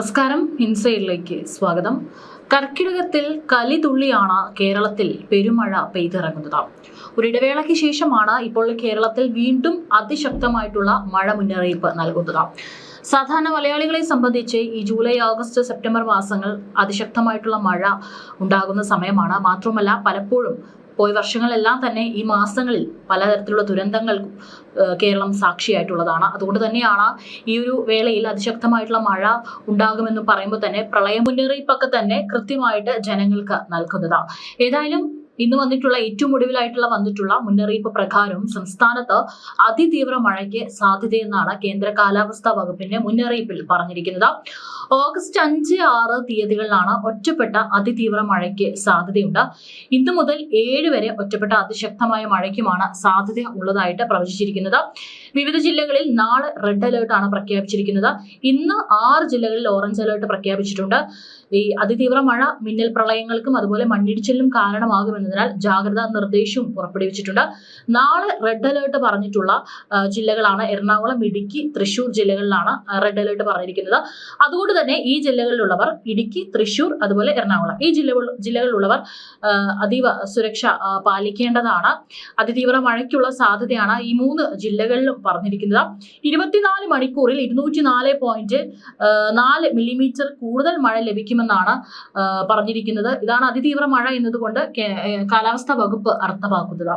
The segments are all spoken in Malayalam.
നമസ്കാരം. ഇൻസൈഡിലേക്ക് സ്വാഗതം. കർക്കിടകത്തിൽ കലിതുള്ളിയാണ് കേരളത്തിൽ പെരുമഴ പെയ്തിറങ്ങുന്നത്. ഒരിടവേളയ്ക്ക് ശേഷമാണ് ഇപ്പോൾ കേരളത്തിൽ വീണ്ടും അതിശക്തമായിട്ടുള്ള മഴ മുന്നറിയിപ്പ് നൽകുന്നത്. സാധാരണ മലയാളികളെ സംബന്ധിച്ച് ഈ ജൂലൈ ഓഗസ്റ്റ് സെപ്റ്റംബർ മാസങ്ങൾ അതിശക്തമായിട്ടുള്ള മഴ ഉണ്ടാകുന്ന സമയമാണ്. മാത്രമല്ല പലപ്പോഴും പോയ വർഷങ്ങളെല്ലാം തന്നെ ഈ മാസങ്ങളിൽ പലതരത്തിലുള്ള ദുരന്തങ്ങൾക്കും ഏഹ് കേരളം സാക്ഷിയായിട്ടുള്ളതാണ്. അതുകൊണ്ട് തന്നെയാണ് ഈ ഒരു വേളയിൽ അതിശക്തമായിട്ടുള്ള മഴ ഉണ്ടാകുമെന്ന് പറയുമ്പോൾ തന്നെ പ്രളയ മുന്നറിയിപ്പൊക്കെ തന്നെ കൃത്യമായിട്ട് ജനങ്ങൾക്ക് നൽകുന്നത് ഏതായാലും ഇന്ന് വന്നിട്ടുള്ള ഏറ്റവും ഒടുവിലായിട്ടുള്ള വന്നിട്ടുള്ള മുന്നറിയിപ്പ് പ്രകാരം സംസ്ഥാനത്ത് അതിതീവ്ര മഴയ്ക്ക് സാധ്യതയെന്നാണ് കേന്ദ്ര കാലാവസ്ഥാ വകുപ്പിന്റെ മുന്നറിയിപ്പിൽ പറഞ്ഞിരിക്കുന്നത്. ഓഗസ്റ്റ് അഞ്ച് ആറ് തീയതികളിലാണ് ഒറ്റപ്പെട്ട അതിതീവ്ര മഴയ്ക്ക് സാധ്യതയുണ്ട്. ഇന്ന് മുതൽ ഏഴ് വരെ ഒറ്റപ്പെട്ട അതിശക്തമായ മഴയ്ക്കുമാണ് സാധ്യത ഉള്ളതായിട്ട് പ്രവചിച്ചിരിക്കുന്നത്. വിവിധ ജില്ലകളിൽ നാളെ റെഡ് അലേർട്ട് ആണ് പ്രഖ്യാപിച്ചിരിക്കുന്നത്. ഇന്ന് ആറ് ജില്ലകളിൽ ഓറഞ്ച് അലേർട്ട് പ്രഖ്യാപിച്ചിട്ടുണ്ട്. ഈ അതിതീവ്ര മഴ മിന്നൽ പ്രളയങ്ങൾക്കും അതുപോലെ മണ്ണിടിച്ചിലിനും കാരണമാകുമെന്നതിനാൽ ജാഗ്രതാ നിർദ്ദേശവും പുറപ്പെടുവിച്ചിട്ടുണ്ട്. നാളെ റെഡ് അലേർട്ട് പറഞ്ഞിട്ടുള്ള ജില്ലകളാണ് എറണാകുളം ഇടുക്കി തൃശൂർ ജില്ലകളിലാണ് റെഡ് അലേർട്ട് പറഞ്ഞിരിക്കുന്നത്. അതുകൊണ്ട് തന്നെ ഈ ജില്ലകളിലുള്ളവർ ഇടുക്കി തൃശൂർ അതുപോലെ എറണാകുളം ഈ ജില്ല ജില്ലകളിലുള്ളവർ അതീവ സുരക്ഷ പാലിക്കേണ്ടതാണ്. അതിതീവ്ര മഴയ്ക്കുള്ള സാധ്യതയാണ് ഈ മൂന്ന് ജില്ലകളിലും പറഞ്ഞിരിക്കുന്നത്. ഇരുപത്തിനാല് മണിക്കൂറിൽ ഇരുന്നൂറ്റി നാല് പോയിന്റ് നാല് മില്ലിമീറ്റർ കൂടുതൽ മഴ ലഭിക്കുമെന്നാണ് പറഞ്ഞിരിക്കുന്നത്. ഇതാണ് അതിതീവ്ര മഴ എന്നതുകൊണ്ട് കാലാവസ്ഥാ വകുപ്പ് അർത്ഥമാക്കുന്നത്.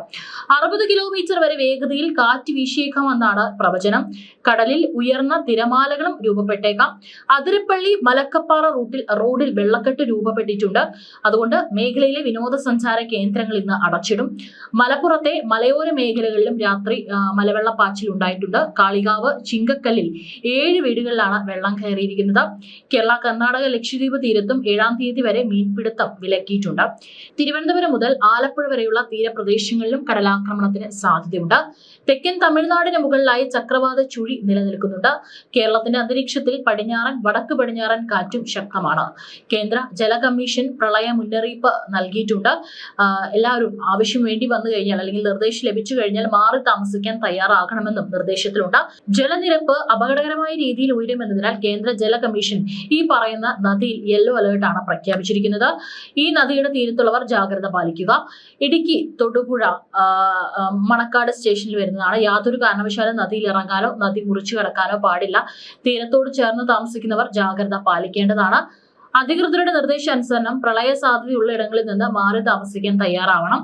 അറുപത് കിലോമീറ്റർ വരെ വേഗതയിൽ കാറ്റ് വീശിയേക്കാമെന്നാണ് പ്രവചനം. കടലിൽ ഉയർന്ന തിരമാലകളും രൂപപ്പെട്ടേക്കാം. അതിരപ്പള്ളി മലക്കപ്പാറ റൂട്ടിൽ റോഡിൽ വെള്ളക്കെട്ട് രൂപപ്പെട്ടിട്ടുണ്ട്. അതുകൊണ്ട് മേഖലയിലെ വിനോദസഞ്ചാര കേന്ദ്രങ്ങൾ ഇന്ന് അടച്ചിടും. മലപ്പുറത്തെ മലയോര മേഖലകളിലും രാത്രി മലവെള്ളപ്പാച്ചിൽ ഉണ്ടായിട്ടുണ്ട്. കാളികാവ് ചിങ്കക്കല്ലിൽ ഏഴ് വീടുകളിലാണ് വെള്ളം കയറിയിരിക്കുന്നത്. കേരള കർണാടക ലക്ഷദ്വീപ് തീരത്തും ഏഴാം തീയതി വരെ മീൻപിടുത്തം വിലക്കിയിട്ടുണ്ട്. തിരുവനന്തപുരം മുതൽ ആലപ്പുഴ വരെയുള്ള തീരപ്രദേശങ്ങളിലും കടലാക്രമണത്തിന് സാധ്യതയുണ്ട്. തെക്കൻ തമിഴ്നാടിന് മുകളിലായി ചക്രവാത ചുഴി നിലനിൽക്കുന്നുണ്ട്. കേരളത്തിന്റെ അന്തരീക്ഷത്തിൽ പടിഞ്ഞാറൻ വടക്ക് പടിഞ്ഞാറൻ കാറ്റും ശക്തമാണ്. കേന്ദ്ര ജല കമ്മീഷൻ പ്രളയ മുന്നറിയിപ്പ് നൽകിയിട്ടുണ്ട്. എല്ലാവരും ആവശ്യം വേണ്ടി വന്നു കഴിഞ്ഞാൽ അല്ലെങ്കിൽ നിർദ്ദേശം ലഭിച്ചു കഴിഞ്ഞാൽ മാറി താമസിക്കാൻ തയ്യാറാകണമെന്നും നിർദ്ദേശത്തിലുണ്ട്. ജലനിരപ്പ് അപകടകരമായ രീതിയിൽ ഉയരുമെന്നതിനാൽ കേന്ദ്ര ജല കമ്മീഷൻ ഈ പറയുന്ന നദിയിൽ യെല്ലോ അലേർട്ട് ആണ് പ്രഖ്യാപിച്ചിരിക്കുന്നത്. ഈ നദിയുടെ തീരത്തുള്ളവർ ജാഗ്രത പാലിക്കുക. ഇടുക്കി തൊടുപുഴ മണക്കാട് സ്റ്റേഷനിൽ വരുന്നതാണ്. യാതൊരു കാരണവശാലും നദിയിൽ ഇറങ്ങാനോ നദി മുറിച്ചു കടക്കാനോ പാടില്ല. തീരത്തോട് ചേർന്ന് താമസിക്കുന്നവർ ജാഗ്രത പാലിക്കേണ്ടതാണ്. അധികൃതരുടെ നിർദ്ദേശാനുസരണം പ്രളയ സാധ്യതയുള്ള ഇടങ്ങളിൽ നിന്ന് മാറി താമസിക്കാൻ തയ്യാറാവണം.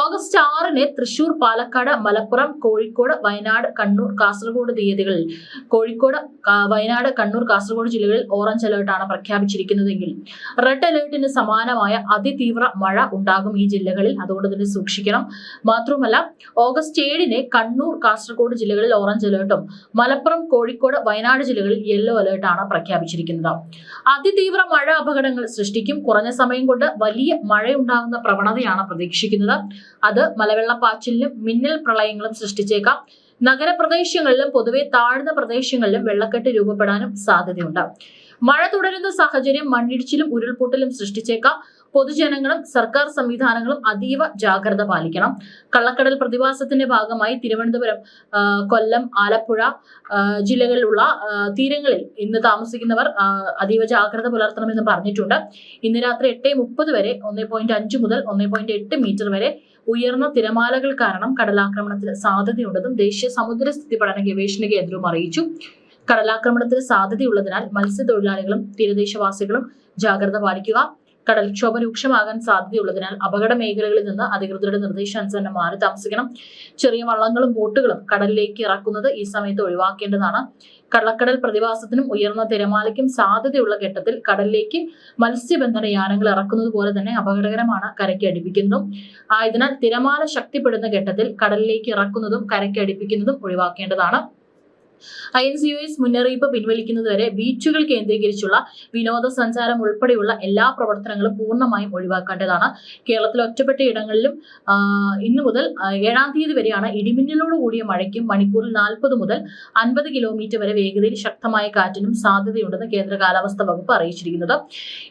ഓഗസ്റ്റ് ആറിന് തൃശൂർ പാലക്കാട് മലപ്പുറം കോഴിക്കോട് വയനാട് കണ്ണൂർ കാസർഗോഡ് തീയതികളിൽ കോഴിക്കോട് വയനാട് കണ്ണൂർ കാസർഗോഡ് ജില്ലകളിൽ ഓറഞ്ച് അലേർട്ടാണ് പ്രഖ്യാപിച്ചിരിക്കുന്നതെങ്കിൽ റെഡ് അലേർട്ടിന് സമാനമായ അതിതീവ്ര മഴ ഉണ്ടാകും ഈ ജില്ലകളിൽ. അതുകൊണ്ട് തന്നെ സൂക്ഷിക്കണം. മാത്രമല്ല ഓഗസ്റ്റ് ഏഴിന് കണ്ണൂർ കാസർഗോഡ് ജില്ലകളിൽ ഓറഞ്ച് അലേർട്ടും മലപ്പുറം കോഴിക്കോട് വയനാട് ജില്ലകളിൽ യെല്ലോ അലേർട്ടാണ് പ്രഖ്യാപിച്ചിരിക്കുന്നത്. അതിതീവ്ര മഴ അപകടങ്ങൾ സൃഷ്ടിക്കും. കുറഞ്ഞ സമയം കൊണ്ട് വലിയ മഴയുണ്ടാകുന്ന പ്രവണതയാണ് പ്രതീക്ഷിക്കുന്നത്. അത് മലവെള്ളപ്പാച്ചിലിനും മിന്നൽ പ്രളയങ്ങളും സൃഷ്ടിച്ചേക്കാം. നഗരപ്രദേശങ്ങളിലും പൊതുവെ താഴ്ന്ന പ്രദേശങ്ങളിലും വെള്ളക്കെട്ട് രൂപപ്പെടാനും സാധ്യതയുണ്ട്. മഴ തുടരുന്ന സാഹചര്യം മണ്ണിടിച്ചിലും ഉരുൾപൊട്ടലും സൃഷ്ടിച്ചേക്കാം. പൊതുജനങ്ങളും സർക്കാർ സംവിധാനങ്ങളും അതീവ ജാഗ്രത പാലിക്കണം. കള്ളക്കടൽ പ്രതിഭാസത്തിന്റെ ഭാഗമായി തിരുവനന്തപുരം കൊല്ലം ആലപ്പുഴ ജില്ലകളിലുള്ള തീരങ്ങളിൽ ഇന്ന് താമസിക്കുന്നവർ അതീവ ജാഗ്രത പുലർത്തണമെന്ന് പറഞ്ഞിട്ടുണ്ട്. ഇന്ന് രാത്രി എട്ട് മുപ്പത് വരെ ഒന്ന് പോയിന്റ് അഞ്ച് മുതൽ ഒന്ന് പോയിന്റ് എട്ട് മീറ്റർ വരെ ഉയർന്ന തിരമാലകൾ കാരണം കടലാക്രമണത്തിന് സാധ്യതയുണ്ടെന്നും ദേശീയ സമുദ്ര സ്ഥിതി പഠന ഗവേഷണ കേന്ദ്രവും അറിയിച്ചു. കടലാക്രമണത്തിന് സാധ്യതയുള്ളതിനാൽ മത്സ്യത്തൊഴിലാളികളും തീരദേശവാസികളും ജാഗ്രത പാലിക്കുക. കടൽക്ഷോഭം രൂക്ഷമാകാൻ സാധ്യതയുള്ളതിനാൽ അപകട മേഖലകളിൽ നിന്ന് അധികൃതരുടെ നിർദ്ദേശാനുസരണം മാറി താമസിക്കണം. ചെറിയ വള്ളങ്ങളും ബോട്ടുകളും കടലിലേക്ക് ഇറക്കുന്നത് ഈ സമയത്ത് ഒഴിവാക്കേണ്ടതാണ്. കള്ളക്കടൽ പ്രതിഭാസത്തിനും ഉയർന്ന തിരമാലയ്ക്കും സാധ്യതയുള്ള ഘട്ടത്തിൽ കടലിലേക്ക് മത്സ്യബന്ധന യാനങ്ങൾ ഇറക്കുന്നത് പോലെ തന്നെ അപകടകരമാണ് കരയ്ക്ക് അടുപ്പിക്കുന്നതും. ആയതിനാൽ തിരമാല ശക്തിപ്പെടുന്ന ഘട്ടത്തിൽ കടലിലേക്ക് ഇറക്കുന്നതും കരയ്ക്ക് അടുപ്പിക്കുന്നതും ഒഴിവാക്കേണ്ടതാണ്. I N C O S മുന്നറിയിപ്പ് പിൻവലിക്കുന്നതുവരെ ബീച്ചുകൾ കേന്ദ്രീകരിച്ചുള്ള വിനോദസഞ്ചാരം ഉൾപ്പെടെയുള്ള എല്ലാ പ്രവർത്തനങ്ങളും പൂർണമായും ഒഴിവാക്കേണ്ടതാണ്. കേരളത്തിലെ ഒറ്റപ്പെട്ട ഇടങ്ങളിലും ഇന്നു മുതൽ ഏഴാം തീയതി വരെയാണ് ഇടിമിന്നലോട് കൂടിയ മഴയ്ക്കും മണിക്കൂറിൽ നാൽപ്പത് മുതൽ അൻപത് കിലോമീറ്റർ വരെ വേഗതയിൽ ശക്തമായ കാറ്റിനും സാധ്യതയുണ്ടെന്ന് കേന്ദ്ര കാലാവസ്ഥാ വകുപ്പ് അറിയിച്ചിരിക്കുന്നത്.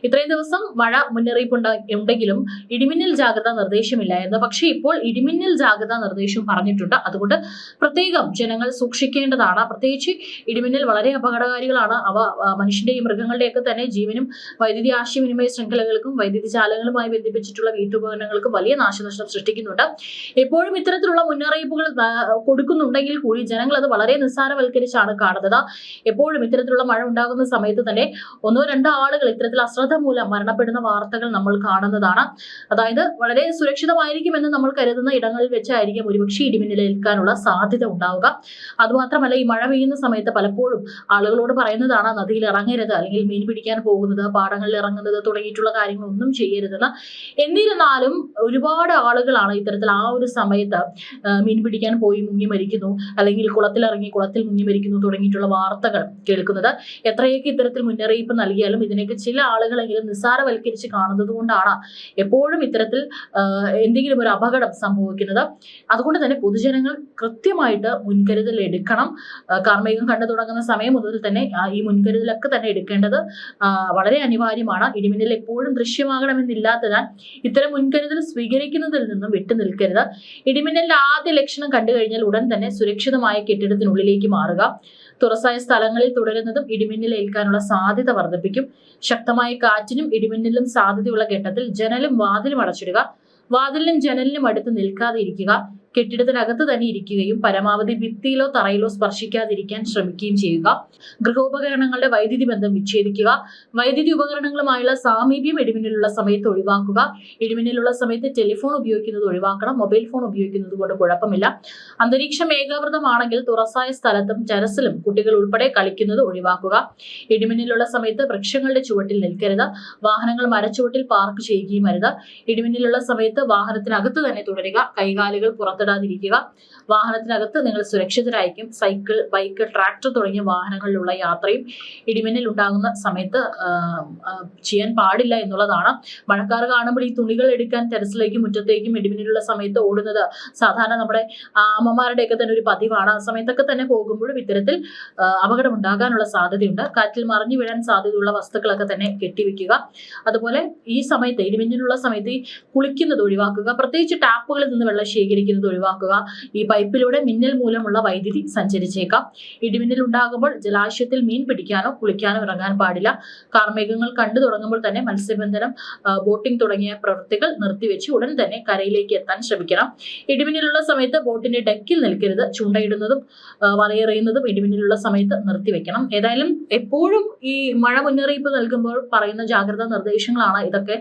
ഇത്രയും ദിവസം മഴ മുന്നറിയിപ്പ് ഉണ്ടെങ്കിലും ഇടിമിന്നൽ ജാഗ്രതാ നിർദ്ദേശമില്ലായിരുന്നു പക്ഷേ ഇപ്പോൾ ഇടിമിന്നൽ ജാഗ്രതാ നിർദ്ദേശവും പറഞ്ഞിട്ടുണ്ട്. അതുകൊണ്ട് പ്രത്യേകം ജനങ്ങൾ സൂക്ഷിക്കേണ്ടതാണ്. പ്രത്യേകിച്ച് ഇടിമിന്നൽ വളരെ അപകടകാരികളാണ്. അവ മനുഷ്യന്റെയും മൃഗങ്ങളുടെയൊക്കെ തന്നെ ജീവനും വൈദ്യുതി ആശയവിനിമയ ശൃംഖലകൾക്കും വൈദ്യുതി ജാലങ്ങളുമായി ബന്ധിപ്പിച്ചിട്ടുള്ള വീട്ടുപകരണങ്ങൾക്കും വലിയ നാശനഷ്ടം സൃഷ്ടിക്കുന്നുണ്ട്. എപ്പോഴും ഇത്തരത്തിലുള്ള മുന്നറിയിപ്പുകൾ കൊടുക്കുന്നുണ്ടെങ്കിൽ കൂടി ജനങ്ങൾ അത് വളരെ നിസ്സാരവൽക്കരിച്ചാണ് കാണുന്നത്. എപ്പോഴും ഇത്തരത്തിലുള്ള മഴ ഉണ്ടാകുന്ന സമയത്ത് തന്നെ ഒന്നോ രണ്ടോ ആളുകൾ ഇത്തരത്തിൽ അശ്രദ്ധ മൂലം മരണപ്പെടുന്ന വാർത്തകൾ നമ്മൾ കാണുന്നതാണ്. അതായത് വളരെ സുരക്ഷിതമായിരിക്കുമെന്ന് നമ്മൾ കരുതുന്ന ഇടങ്ങളിൽ വെച്ചായിരിക്കും ഒരുപക്ഷെ ഇടിമിന്നലേൽക്കാനുള്ള സാധ്യത ഉണ്ടാവുക. അതുമാത്രമല്ല ഈ മഴ പെയ്യുന്ന സമയത്ത് പലപ്പോഴും ആളുകളോട് പറയുന്നതാണ് നദിയിൽ ഇറങ്ങരുത് അല്ലെങ്കിൽ മീൻ പിടിക്കാൻ പോകുന്നത് പാടങ്ങളിൽ ഇറങ്ങുന്നത് തുടങ്ങിയിട്ടുള്ള കാര്യങ്ങളൊന്നും ചെയ്യരുത് എന്നിരുന്നാലും ഒരുപാട് ആളുകളാണ് ഇത്തരത്തിൽ ആ ഒരു സമയത്ത് മീൻ പിടിക്കാൻ പോയി മുങ്ങി മരിക്കുന്നു അല്ലെങ്കിൽ കുളത്തിലിറങ്ങി കുളത്തിൽ മുങ്ങി മരിക്കുന്നു തുടങ്ങിയിട്ടുള്ള വാർത്തകൾ കേൾക്കുന്നത്. എത്രയൊക്കെ ഇത്തരത്തിൽ മുന്നറിയിപ്പ് നൽകിയാലും ഇതിനൊക്കെ ചില ആളുകളെങ്കിലും നിസ്സാരവൽക്കരിച്ച് കാണുന്നത് കൊണ്ടാണ് എപ്പോഴും ഇത്തരത്തിൽ എന്തെങ്കിലും ഒരു അപകടം സംഭവിക്കുന്നത്. അതുകൊണ്ട് തന്നെ പൊതുജനങ്ങൾ കൃത്യമായിട്ട് മുൻകരുതൽ എടുക്കണം. കാർമേഘം കണ്ടു തുടങ്ങുന്ന സമയം മുതൽ തന്നെ ഈ മുൻകരുതലൊക്കെ തന്നെ എടുക്കേണ്ടത് വളരെ അനിവാര്യമാണ്. ഇടിമിന്നൽ എപ്പോഴും ദൃശ്യമാകണമെന്നില്ലാത്തതിനാൽ ഇത്തരം മുൻകരുതൽ സ്വീകരിക്കുന്നതിൽ നിന്നും വിട്ടു നിൽക്കരുത്. ഇടിമിന്നലിന്റെ ആദ്യ ലക്ഷണം കണ്ടു കഴിഞ്ഞാൽ ഉടൻ തന്നെ സുരക്ഷിതമായ കെട്ടിടത്തിനുള്ളിലേക്ക് മാറുക. തുറസായ സ്ഥലങ്ങളിൽ തുടരുന്നതും ഇടിമിന്നൽ ഏൽക്കാനുള്ള സാധ്യത വർദ്ധിപ്പിക്കും. ശക്തമായ കാറ്റിനും ഇടിമിന്നലിനും സാധ്യതയുള്ള ഘട്ടത്തിൽ ജനലും വാതിലും അടച്ചിടുക. വാതിലിനും ജനലിനും അടുത്ത് നിൽക്കാതെ ഇരിക്കുക. കെട്ടിടത്തിനകത്ത് തന്നെ ഇരിക്കുകയും പരമാവധി ഭിത്തിയിലോ തറയിലോ സ്പർശിക്കാതിരിക്കാൻ ശ്രമിക്കുകയും ചെയ്യുക. ഗൃഹോപകരണങ്ങളുടെ വൈദ്യുതി ബന്ധം വിച്ഛേദിക്കുക. വൈദ്യുതി ഉപകരണങ്ങളുമായുള്ള സാമീപ്യം ഇടിമിന്നലുള്ള സമയത്ത് ഒഴിവാക്കുക. ഇടിമിന്നലുള്ള സമയത്ത് ടെലിഫോൺ ഉപയോഗിക്കുന്നത് ഒഴിവാക്കണം. മൊബൈൽ ഫോൺ ഉപയോഗിക്കുന്നത് കൊണ്ട് കുഴപ്പമില്ല. അന്തരീക്ഷം ഏകാവൃതമാണെങ്കിൽ തുറസായ സ്ഥലത്തും ടെറസിലും കുട്ടികൾ ഉൾപ്പെടെ കളിക്കുന്നത് ഒഴിവാക്കുക. ഇടിമിന്നലുള്ള സമയത്ത് വൃക്ഷങ്ങളുടെ ചുവട്ടിൽ നിൽക്കരുത്. വാഹനങ്ങൾ മരച്ചുവട്ടിൽ പാർക്ക് ചെയ്യുകയും അരുത്. ഇടിമിന്നലുള്ള സമയത്ത് വാഹനത്തിനകത്ത് തന്നെ തുടരുക. കൈകാലുകൾ പുറത്തിടാതിരിക്കുക വാഹനത്തിനകത്ത് നിങ്ങൾ സുരക്ഷിതരായിരിക്കും. സൈക്കിൾ ബൈക്ക് ട്രാക്ടർ തുടങ്ങിയ വാഹനങ്ങളിലുള്ള യാത്രയും ഇടിമിന്നൽ ഉണ്ടാകുന്ന സമയത്ത് ചെയ്യാൻ പാടില്ല എന്നുള്ളതാണ്. മഴക്കാർ കാണുമ്പോൾ ഈ തുണികൾ എടുക്കാൻ ടെറസിലേക്കും മുറ്റത്തേക്കും ഇടിമിന്നലുള്ള സമയത്ത് ഓടുന്നത് സാധാരണ നമ്മുടെ അമ്മമാരുടെയൊക്കെ തന്നെ ഒരു പതിവാണ്. ആ സമയത്തൊക്കെ തന്നെ പോകുമ്പോഴും ഇത്തരത്തിൽ അപകടമുണ്ടാകാനുള്ള സാധ്യതയുണ്ട്. കാറ്റിൽ മറിഞ്ഞു വീഴാൻ സാധ്യതയുള്ള വസ്തുക്കളൊക്കെ തന്നെ കെട്ടിവെക്കുക. അതുപോലെ ഈ സമയത്ത് ഇടിമിന്നലുള്ള സമയത്ത് ഈ കുളിക്കുന്നത് ഒഴിവാക്കുക. പ്രത്യേകിച്ച് ടാപ്പുകളിൽ നിന്ന് വെള്ളം ശേഖരിക്കുന്നത് ഒഴിവാക്കുക. ഈ പൈപ്പിലൂടെ മിന്നൽ മൂലമുള്ള വൈദ്യുതി സഞ്ചരിച്ചേക്കാം. ഇടിമിന്നൽ ഉണ്ടാകുമ്പോൾ ജലാശയത്തിൽ മീൻ പിടിക്കാനോ കുളിക്കാനോ ഇറങ്ങാൻ പാടില്ല. കാർമേഘങ്ങൾ കണ്ടു തുടങ്ങുമ്പോൾ തന്നെ മത്സ്യബന്ധനം ബോട്ടിംഗ് തുടങ്ങിയ പ്രവൃത്തികൾ നിർത്തിവെച്ച് ഉടൻ തന്നെ കരയിലേക്ക് എത്താൻ ശ്രമിക്കണം. ഇടിമിന്നലുള്ള സമയത്ത് ബോട്ടിന്റെ ഡെക്കിൽ നിൽക്കരുത്. ചൂണ്ടയിടുന്നതും വലയെറിയുന്നതും ഇടിമിന്നലുള്ള സമയത്ത് നിർത്തിവെക്കണം. ഏതായാലും എപ്പോഴും ഈ മഴ മുന്നറിയിപ്പ് നൽകുമ്പോൾ പറയുന്ന ജാഗ്രതാ നിർദ്ദേശങ്ങളാണ് ഇതൊക്കെ.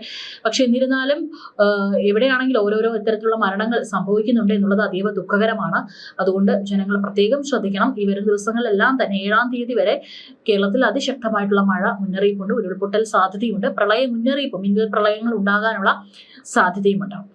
പക്ഷെ എന്നിരുന്നാലും എവിടെയാണെങ്കിലും ഓരോരോ ഇത്തരത്തിലുള്ള മരണങ്ങൾ സംഭവിക്കുന്നുണ്ട് എന്നുള്ളത് അതീവ ദുഃഖകരമാണ്. അതുകൊണ്ട് ജനങ്ങൾ പ്രത്യേകം ശ്രദ്ധിക്കണം. ഈ വരും ദിവസങ്ങളിലെല്ലാം തന്നെ ഏഴാം തീയതി വരെ കേരളത്തിൽ അതിശക്തമായിട്ടുള്ള മഴ മുന്നറിയിപ്പുണ്ട്. ഉരുൾപൊട്ടൽ സാധ്യതയുണ്ട്. പ്രളയ മുന്നറിയിപ്പ് മിന്നൽ പ്രളയങ്ങൾ ഉണ്ടാകാനുള്ള സാധ്യതയുമുണ്ടാവും